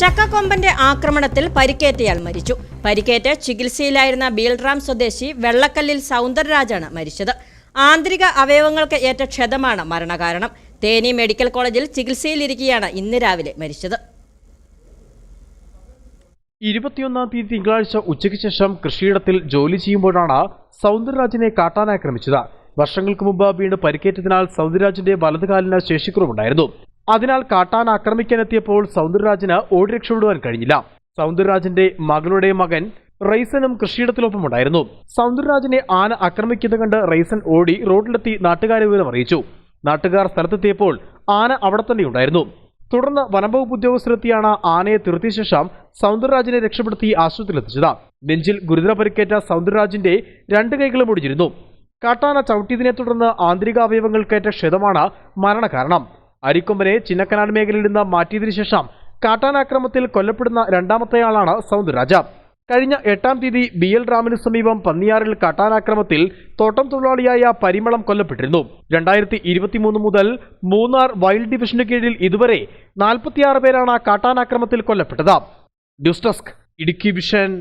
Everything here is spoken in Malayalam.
ചക്കക്കൊമ്പന്റെ ആക്രമണത്തിൽ പരിക്കേറ്റയാൾ മരിച്ചു. പരിക്കേറ്റ് ചികിത്സയിലായിരുന്ന ബീൽറാം സ്വദേശി വെള്ളക്കല്ലിൽ സൗന്ദരരാജാണ് മരിച്ചത്. ആന്തരിക അവയവങ്ങൾക്ക് ഏറ്റ ക്ഷതമാണ് മരണകാരണം. തേനി മെഡിക്കൽ കോളേജിൽ ചികിത്സയിലിരിക്കെയാണ് ഇന്ന് രാവിലെ മരിച്ചത്. ഇരുപത്തിയൊന്നാം തീയതി തിങ്കളാഴ്ച ഉച്ചയ്ക്ക് ശേഷം കൃഷിയിടത്തിൽ ജോലി ചെയ്യുമ്പോഴാണ് സൗന്ദരരാജിനെ കാട്ടാനാക്രമിച്ചത് വർഷങ്ങൾക്ക് മുമ്പ് വീണ് പരിക്കേറ്റതിനാൽ സൗന്ദരരാജിന്റെ വലതുകാലിന് ശേഷിക്കുറവുണ്ടായിരുന്നു. അതിനാൽ കാട്ടാൻ ആക്രമിക്കാനെത്തിയപ്പോൾ സൗന്ദരരാജിന് ഓടി രക്ഷപ്പെടുവാൻ കഴിഞ്ഞില്ല. സൗന്ദരരാജന്റെ മകളുടെ മകൻ റൈസനും കൃഷിയിടത്തിലൊപ്പം ഉണ്ടായിരുന്നു സൗന്ദരരാജനെ ആന ആക്രമിക്കുന്നത് കണ്ട് റൈസൻ ഓടി റോഡിലെത്തി നാട്ടുകാരെ വിവരം അറിയിച്ചു. നാട്ടുകാർ സ്ഥലത്തെത്തിയപ്പോൾ ആന അവിടെ തന്നെ ഉണ്ടായിരുന്നു തുടർന്ന് വനംവകുപ്പ് ഉദ്യോഗസ്ഥരെത്തിയാണ് ആനയെ തിരുത്തിയ ശേഷം സൗന്ദരരാജിനെ രക്ഷപ്പെടുത്തി ആശുപത്രിയിലെത്തിച്ചത്. നെഞ്ചിൽ ഗുരുതര പരിക്കേറ്റ സൗന്ദരരാജന്റെ രണ്ട് കൈകളും ഒടിഞ്ഞിരുന്നു. കാട്ടാന ചവിട്ടിയതിനെ തുടർന്ന് ആന്തരിക അവയവങ്ങൾക്കേറ്റ ക്ഷതമാണ് മരണകാരണം. അരിക്കൊമ്പനെ ചിന്നക്കനാട് മേഖലയിൽ നിന്ന് മാറ്റിയതിനു ശേഷം കാട്ടാനാക്രമത്തിൽ കൊല്ലപ്പെടുന്ന രണ്ടാമത്തെയാളാണ് സൗന്ദരരാജ കഴിഞ്ഞ എട്ടാം തീയതി ബി എൽ റാമിന് സമീപം പന്നിയാറിൽ കാട്ടാനാക്രമത്തിൽ തോട്ടം തൊഴിലാളിയായ പരിമളം കൊല്ലപ്പെട്ടിരുന്നു. രണ്ടായിരത്തി ഇരുപത്തിമൂന്ന് മുതൽ മൂന്നാർ വൈൽഡ് ഡിവിഷന് കീഴിൽ ഇതുവരെ നാൽപ്പത്തിയാറ് പേരാണ് കാട്ടാനാക്രമത്തിൽ കൊല്ലപ്പെട്ടത്. News desk Idukki vision.